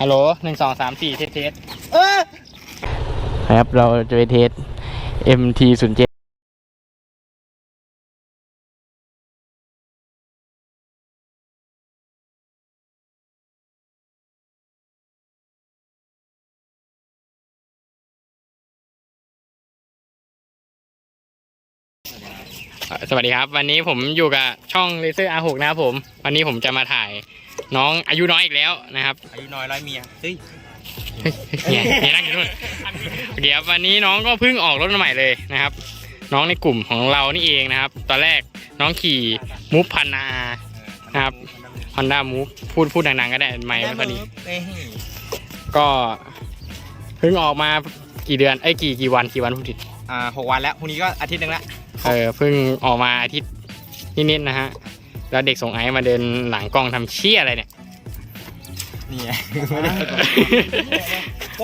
ฮัลโหลหนึ่งสองสามสี่เทสเทสเออครับเราจะไปเทส MT 0 7สวัสดีครับ วันนี้ผมอยู่กับช่องเลเซอร์ R6 นะครับผม วันนี้ผมจะมาถ่าย น้องอายุน้อยอีกแล้วนะครับ อายุน้อยร้อยเมียเฮ้ยเนี่ยเนี่ยนั่งอยู่นู่นเดี๋ยววันนี้น้องก็เพิ่งออกรถใหม่เลยนะครับ น้องในกลุ่มของเรานี่เองนะครับ ตอนแรกน้องขี่มูฟพันนานะครับฮอนด้ามูฟพูดพูดดังๆก็ได้ไม่ไม่ค่อยดีเอ้ยก็เพิ่งออกมากี่เดือนไอ้ยกี่กี่วันกี่วันพูดผิดอ่าหกวันแล้วพรุ่งนี้ก็อาทิตย์หนึ่งละ เออเพิ่งออกมาอาทิตย์นิดๆนะฮะ แล้วเด็กส่งไอซ์มาเดินหลังกล้องทำเชี่ยอะไรเนี่ย นี่ไง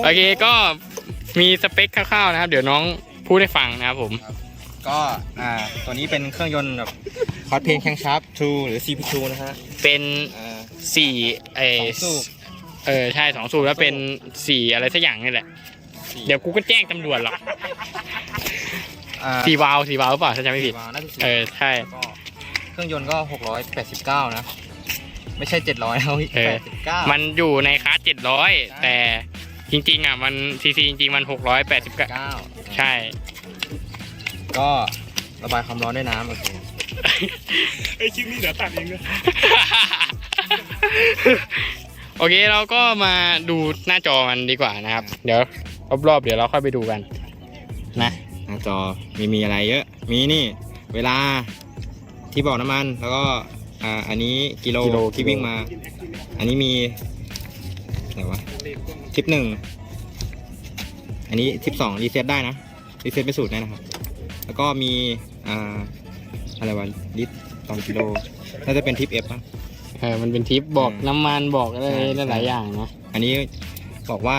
โอเคก็มีสเปคคร่าวๆนะครับ เดี๋ยวน้องพูดให้ฟังนะครับผม ก็อ่าตัวนี้เป็นเครื่องยนต์แบบคอร์สเพนแข้งชาร์ปทูหรือ CP2 นะฮะเป็นอ่าสี่เอสองสูบเออใช่สองสูบแล้วเป็นสี่อะไรสักอย่างนี่แหละ เดี๋ยวกูก็แจ้งตำรวจหรอกอ่าสี่วาล์วสี่วาล์วหรือเปล่าถ้าจำไม่ผิดวาล์วน่าจะสี่เออใช่ก็ เครื่องยนต์ก็ 689 นะ ไม่ใช่ 700นะพี่เออ 89มันอยู่ในคลาสเจ็ดร้อยแต่จริงๆอะมันซีซีจริงๆมันหกร้อยแปดสิบเก้า9ใช่ ก็ระบายความร้อนด้วยน้ำโอเคไอยคลิปนี้เดี๋ยวตัดเองนะโอเคเราก็มาดูหน้าจอมันดีกว่านะครับ เดี๋ยวรอบๆเดี๋ยวเราค่อยไปดูกัน นะ หน้าจอมีมีอะไรเยอะ มีนี่ เวลา ที่บอกน้ำมันแล้วก็อ่าอันนี้กิโลกิโล ที่วิ่งมา อันนี้มีไหนวะทิปหนึ่งอันนี้ทิปสองรีเซ็ตได้นะรีเซ็ตไปสูตรได้นะครับ แล้วก็มีอ่าอะไรวะลิตรต่อกิโลน่าจะเป็นทิปเอฟป่ะ เออมันเป็นทิปบอกอืมน้ำมันบอกอะไรใช่ใช่ หลายๆอย่างนะอันนี้บอกว่า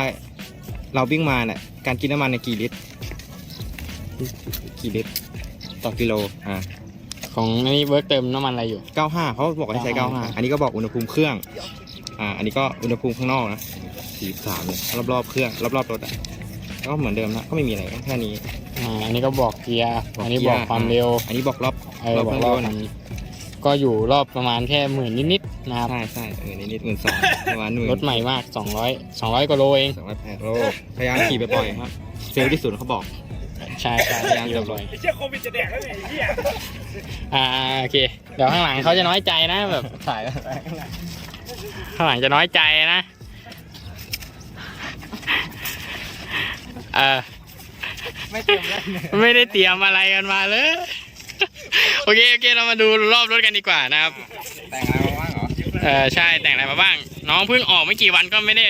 เราวิ่งมาเนี่ยการกินน้ำมันในยกี่ลิตรกี่ลิตรต่อกิโลอ่า ของอันนี้เวิร์กเติมน้ำมันอะไรอยู่ 95เขาบอกให้ใช้ 95 95 อันนี้ก็บอกอุณหภูมิเครื่อง อ่า อันนี้ก็อุณหภูมิข้างนอกนะ43เลยรอบๆเครื่องรอบๆรถอะก็เหมือนเดิมนะ ก็ไม่มีอะไรก็แค่นี้อ่าอันนี้ก็บอกเกียร์บอกอันนี้เกียร์บอกความเร็วอันนี้บอกรอบเออรอบบอกเครรื่ออบงยนมันต์ก็อยู่รอบประมาณแค่หมื่นนิดๆนะครับใช่ใช่เออนิดๆหมื่นสองประมาณหมื่นรถใหม่มาก 200 200กว่าโลเอง สองร้อยแปดโลพยายามขี่ไปปล่อยครับ เซลล์ที่ศูนย์เขาบอก ใช่ใช่พยายามจะบ่อยไอเชี่ยโควิดจะแดกแล้วเนี่ยไอ้เหี้ยอ่าโอเค เดี๋ยวข้างหลังเขาจะน้อยใจนะแบบ ถ่ายข้างหลังจะน้อยใจนะ เออ ไม่เต็มแล้วไม่ได้เตรียมอะไรกันมาเลย โอเคโอเคเรามาดูรอบรถกันดีกว่านะครับ แต่งอะไรมาบ้างเหรอ เออใช่แต่งอะไรมาบ้าง น้องเพิ่งออกไม่กี่วันก็ไม่ได้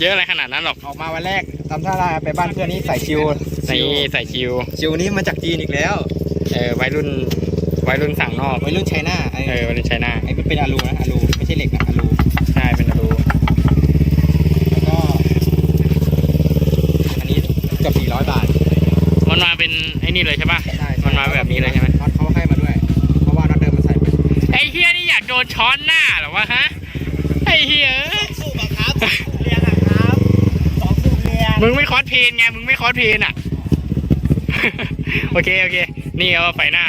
เยอะอะไรขนาดนั้นหรอก ออกมาวันแรกทำท่าลาไปบ้านเพื่อนนี่ใส่ชิว ใส่ใส่คิวชิวนี้มาจากจีนอีกแล้ว เออวัยรุ่นวัยรุ่นสั่งนอกวัยรุ่นไชน่าไอ้เออวัยรุ่นไชน่าไอ้เป็นอะลูนะอะลูไม่ใช่เหล็กนะอะลูใช่เป็นอะลูแล้วก็อันนี้เกือบ400บาท มันมาเป็นไอ้นี่เลยใช่ป่ะใช่มันมาแบบนี้เลยใช่ไหมน็อตเขาให้มาด้วย เพราะว่าน็อตเดิมมันใส่ไปไอ้เฮียนี่อยากโดนช้อนหน้าเหรอวะฮะไอ้เฮียสูบอะครับเรียนอะครับสองสูบเรียนมึงไม่คอสเพลนไงมึงไม่คอสเพลนอะ โอเคโอเค นี่เอาไฟหน้า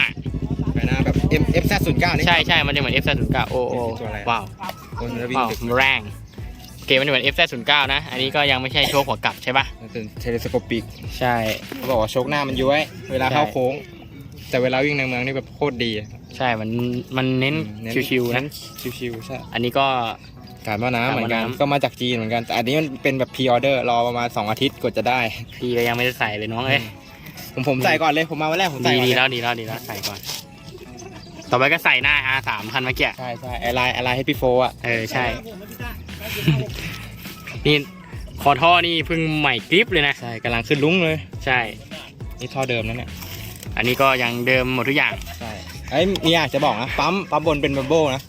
ไปหน้าแบบ M F Z 0 9นี่ใช่ใช่มันจะเหมือน F Z 0 9โอ้โอ้ตัวอะไรอะว้าวคนจะวิ่งว้าวดึกแรงโอเคมันจะเหมือน F Z 0 9นะ อันนี้ก็ยังไม่ใช่โชคหัวกลับใช่ป่ะมันเป็นเทเลสโคปิกใช่ เขาบอกว่าโชคหน้ามันย้วย เวลาเข้าโค้ง แต่เวลาวิ่งในเมืองนี่แบบโคตรดีใช่มันมันเน้นเน้นชิวๆนะชิวๆใช่อันนี้ก็ การว่าน้ำเหมือนกันการว่าน้ำก็มาจากจีนเหมือนกันแต่อันนี้มันเป็นแบบพ r ออเดอร์รอประมาณ2อาทิตย์กว่าจะได้ พี่ก็ยังไม่ได้ใส่เลยน้องเอ้ย ผมผมใส่ก่อนเลยผมมาวันแรกผมใส่ดีก่อนดีเลยแล้วดีแล้วดีแล้วใส่ก่อน ต่อไปก็ใส่หน้า R สามคันเมื่อกี้ ใช่ใช่ไอไลน์ไอไลน์ให้พี่โฟอะเออใช่ นี่คอท่อนี่เพิ่งใหม่กริปเลยนะ ใช่กำลังขึ้นลุ้งเลยใช่ นี่ท่อเดิมแล้วเนี่ยอันนี้ก็ยังเดิมหมดทุกอย่าง ใช่ไอ้ยมีอยากจะบอกนะปั๊มปั๊มบนเป็นแบมโบ้นะ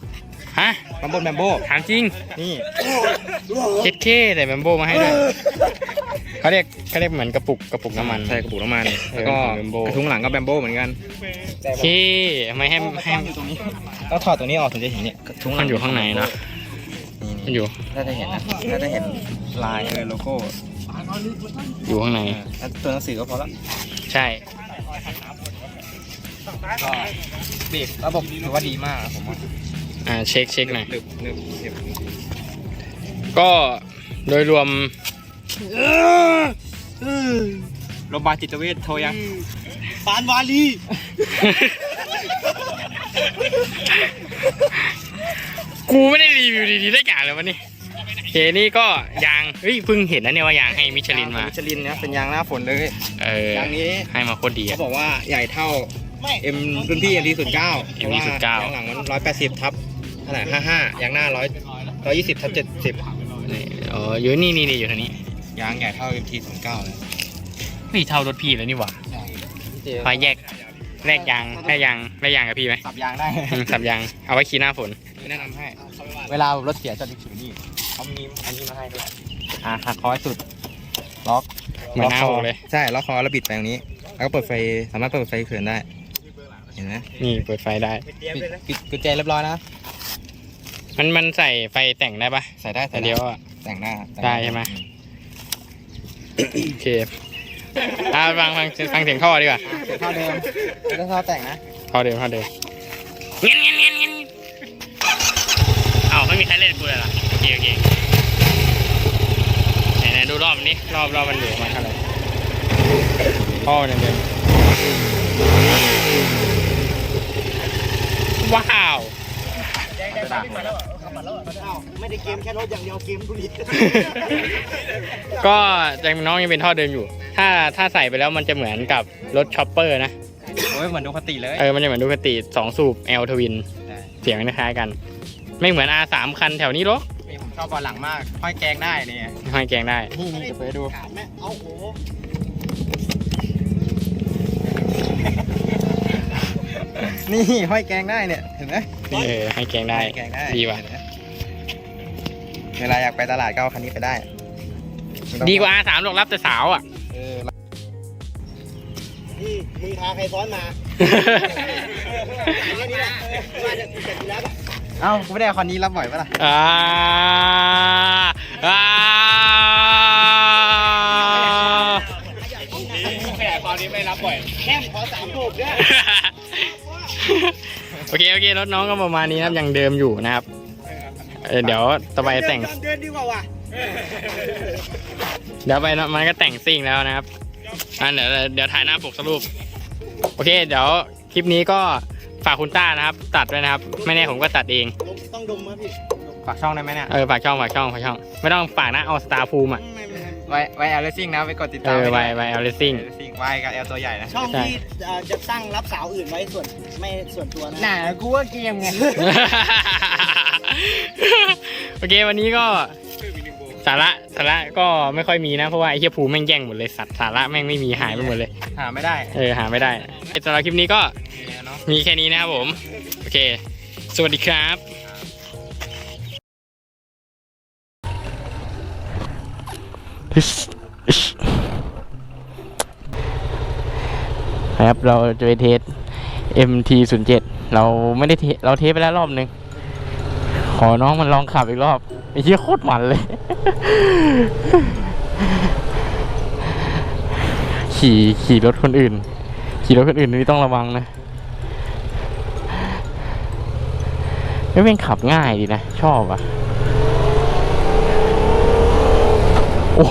ฮะ ปั๊มบนแบมโบ้ถามจริง นี่เคสเคใส่แบมโบมาให้ด้วย เขาเรียกเขาเรียกเหมือนกระปุกกระปุกน้ำมันใช่กระปุกน้ำมันเออแล้วก็แบมโบ้กระทุ้งหลังก็แบมโบ้เหมือนกันเคทำไมให้ให้ต้องถอดตัวนี้ออกถึงจะเห็นเนี่ยกระทุ้งหลัมันอยู่ข้างในเนอะนี่นี่มันอยู่น่าจะเห็นนะน่าจะเห็นลายเออโลโก้อยู่ข้างในเออแล้วตัวหนังสือก็พอละใช่ก็เบรกระบบถือว่าดีมากนะผมว่าอ่าเช็คเช็คหน่อยหนึบหนึบหนึบก็โดยรวม โรงพยาบาลจิตเวชโทรยังปานวาลีกูไม่ได้รีวิวดีๆได้อย่างเลยวันนี้โอเคนี่ก็ยางเฮ้ยเพิ่งเห็นนะเนี่ยว่ายางให้มิชลินมา มิชลินเนี่ยเป็นยางหน้าฝนเลยเออยางนี้ให้มาโคตรดีเขาอะบอกว่าใหญ่เท่าไม่เอ็มรุ่นพี่เอ็มดีศูนย์เก้า MD09 ยางหลังมันร้อยแปดสิบทับเท่าไหร่ห้าห้ายางหน้าร้อยร้อยยี่สิบทับเจ็ดสิบนี่อ๋ออยู่นี่นี่นี่อยู่ทางนี้ ยางใหญ่เท่าเอ็มทีศูนย์เก้าเลยไม่เท่ารถพี่แล้วนี่หว่าพาแยกแลกยางแลกยางแลกยางกับพี่ไหมสับยางได้อืมสับยางเอาไว้ขี่หน้าฝนแนะนำให้ เวลารถเสียจอดถือนี่เขามีอันนี้มาให้ด้วยอ่าหักคอให้สุด ล็อกเหมือนหน้าคอกเลย ใช่ ล็อกคอแล้วบิดไปตรงนี้ แล้วก็เปิดไฟ สามารถเปิดไฟเขื่อนได้ เห็นไหมนี่เปิดไฟได้ ปิดปิดกุญแจเรียบร้อยนะ มันมันใส่ไฟแต่งได้ปะใส่ได้แต่ใส่เดียวอะ แต่งได้แต่งได้ใช่ไหม โอเคอ่าฟังฟังฟังเสียงท่อดีกว่าเสียเท่าเดิมไม่ต้องเท่าแต่งนะท่อเดิมท่อเดิมเงี้ยเงี้ยเงี้ยเงี้ยเอาไม่มีใครเล่นกูเลยเหรอโอเคโอเคไหนไหนดูรอบนี้รอบรอบมันอยู่ประมาณเท่าไหร่ท่อเดิมเดิมว้าว ไม่ได้เกมแค่รถอย่างเดียวเกมบุหรี่ก็ยังน้องยังเป็นท่อเดิมอยู่ ถ้าถ้าใส่ไปแล้วมันจะเหมือนกับรถช็อปเปอร์นะ โอ้ยเหมือนดูคติเลย เออ มันจะเหมือนดูคติสองสูบ L ทวิน ใช่ เสียงคล้ายๆกัน ไม่เหมือน R สามคันแถวนี้หรอกนี่ผมชอบเบอลหลังมากห้อยแกงได้เนี่ยห้อยแกงได้ นี่นี่จะเปิดให้ดู ถามแม่เอาโหนี่ห้อยแกงได้เนี่ยเห็นไหมเออให้แกงได้ ห้อยแกงได้ดีว่ะ เห็นไหม เวลาอยากไปตลาดก็เอาคันนี้ไปได้ไม่ต้องดีกว่า R สามหรอกรับแต่สาวอะ เออนี่มึงพาใครซ้อนมาแค่นี้แหละว่าจะเสร็จแล้วเอ้ากูไม่ได้เอาคันนี้รับบ่อยปะล่ะอ่าอ่าแค่ตอนนี้ไม่รับบ่อย แค่ขอสามถูกด้วย โอเค โอเค รถน้องก็ประมาณนี้นะครับยังเดิมอยู่นะครับ เออเดี๋ยวต่อไปแต่ง เดินดีกว่าว่ะเดี๋ยวไปนะมันก็แต่งซิ่งแล้วนะครับอะเดี๋ยวเดี๋ยวถ่ายหน้าปกสรุปโอเค เดี๋ยวคลิปนี้ก็ฝากคุณต้านะครับ ตัดด้วยนะครับ ไม่แน่ผมก็ตัดเองดมต้องดมครับพี่ฝากช่องได้ไหมเนี่ย เออฝากช่องฝากช่องฝากช่อง ไม่ต้องฝากนะเอาสตาร์ภูมิอะไม่ไม่ไม่ไว้ไว้แอลเลซิ่งนะไปกดติดเอตามอไวด้ไวเอาเลซิ่งแอลเลซิ่งไว้กับแอลตัวใหญ่นะช่องใช่ที่เอ่อจะตั้งรับสาวอื่นไว้ส่วนไม่ส่วนตัวนะน่ากูว่าเกมไง โอเควันนี้ก็สาระสาระก็ไม่ค่อยมีนะเพราะว่าไอ้เฮียภูมิแม่งแย่งหมดเลยสัตว์สาระแม่งไม่มีหายไปหมดเลย หาไม่ได้เออหาไม่ได้สำหรับคลิปนี้ก็เนี่ยเนาะมีแค่นี้นะครับผม โอเค สวัสดีครับครับเราจะไปเทส MT 0 7 เราไม่ได้เทสเราเทสไปแล้วรอบหนึ่ง ขอน้องมันลองขับอีกรอบไอ้เหี้ยโคตรมันเลย ขี่ขี่รถคนอื่น ขี่รถคนอื่นนี่ต้องระวังนะไม่เป็นขับง่ายดีนะ ชอบอะ โอ้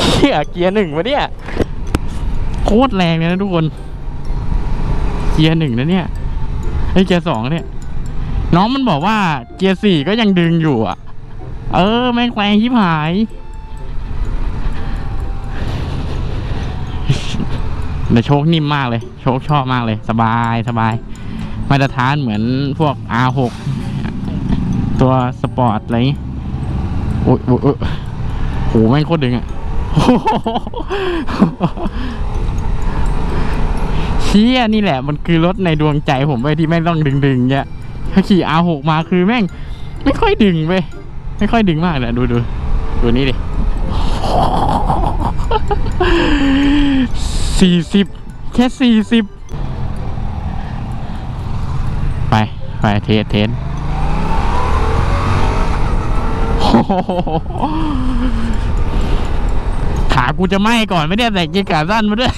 เชี่ยเกียร์หนึ่งวะเนี่ย โคตรแรงเลยนะทุกคน เกียร์หนึ่งนะเนี่ยไอ้เกียร์สองเนี่ย น้องมันบอกว่าเกียร์สี่ก็ยังดึงอยู่อะ เออ แม่งแรงยิบหาย แต่โชคนิ่มมากเลย โชคชอบมากเลย สบายสบาย มาตรฐานเหมือนพวก R6 ตัวสปอร์ตอะไรอย่างงี้โอ้ยโอ้ยโอ้โหแม่งโคตรดึงอะเชี่ยนี่แหละมันคือรถในดวงใจผมไปที่แม่งต้องดึงดึงๆเนี่ย ถ้าขี่ R6 มาคือแม่ง ไม่ค่อยดึงไปไม่ค่อยดึงมากเลยดูดูดูนี่ดิสี่สิบแค่สี่สิบไป ไปเทสเทสขากูจะไหม้ก่อนไม่ได้ใส่เกียร์ขาสั้นมาด้วย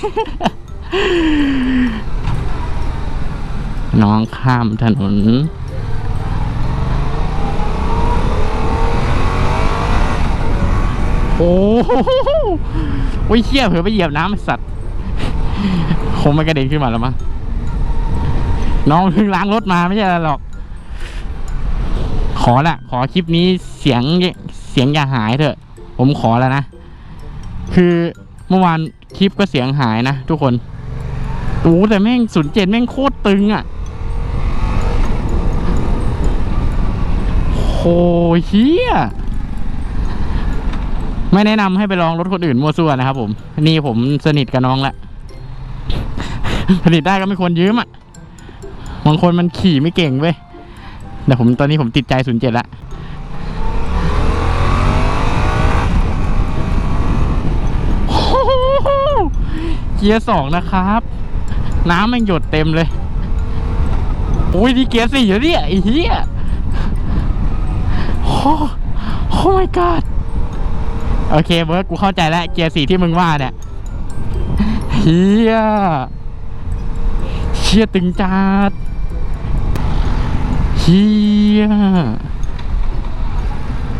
น้องข้ามถนน โอ้โหโอ้ยเชี่ยเผื่อไปเหยียบน้ำสัตว์คงไม่กระเด็นขึ้นมาแล้วมั้งน้องเพิ่งล้างรถมาไม่ใช่อะไรหรอก ขอละขอคลิปนี้เสียงเสียงอย่าหายเถอะ ผมขอแล้วนะ คือเมื่อวานคลิปก็เสียงหายนะทุกคนโอ้แต่แม่งศูนย์เจ็ดแม่งโคตรตึงอะ่ะโหเฮีย ไม่แนะนำให้ไปลองรถคนอื่นมั่วซั่วนะครับผมนี่ผมสนิทกับน้องละผลิตได้ก็ไม่ควรยืมอะบางคนมันขี่ไม่เก่งเว้ยแต่ผมตอนนี้ผมติดใจศูนย์เจ็ดละเกียร์สองนะครับ น้ำมันหยดเต็มเลยโอ้ยนี่เกียร์สี่แล้วเนี่ยไอ้เหี้ยโอ้โอ้ my god โอเคเบิร์กกูเข้าใจแล้วเกียร์สี่ที่มึงว่าเนี่ยเฮียเชี่ยตึงจัดเฮีย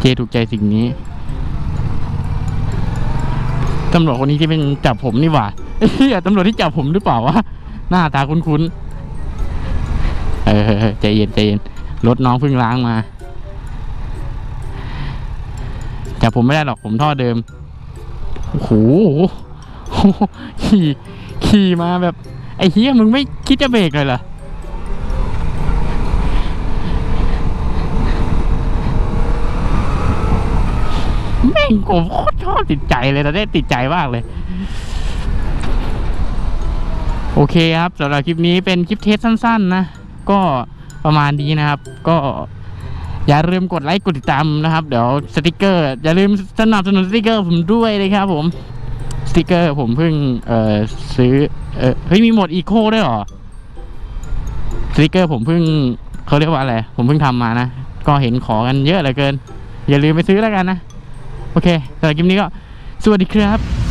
เจถูกใจสิ่งนี้ตำรวจคนนี้ที่เป็นจับผมนี่หว่าเฮียตำรวจที่จับผมหรือเปล่าวะหน้าตาคุ้นๆเออใจเย็นใจเย็นรถน้องเพิ่งล้างมา จับ ผมไม่ได้หรอกผมท่อเดิมโอ้โหขี่ขี่มาแบบ ไอ้เฮียมึงไม่คิดจะเบรกเลยเหรอแม่งผมโคตรชอบติดใจเลยตอนนี้ติดใจมากเลย โอเคครับสำหรับคลิปนี้เป็นคลิปเทสสั้น ๆ นะ ก็ประมาณนี้นะครับ ก็ อย่าลืมกดไลค์กดติดตามนะครับ เดี๋ยวสติกเกอร์ อย่าลืมสนับสนุนสติกเกอร์ผมด้วยนะครับผมสติกเกอร์ผมเพิ่งเอ่อซื้อเออเฮ้ยมีหมดอีโคด้วยหรอสติกเกอร์ผมเพิ่งเขาเรียกว่าอะไร ผมเพิ่งทำมานะ ก็เห็นขอกันเยอะเหลือเกิน อย่าลืมไปซื้อแล้วกันนะ โอเคสำหรับคลิปนี้ก็ สวัสดีครับ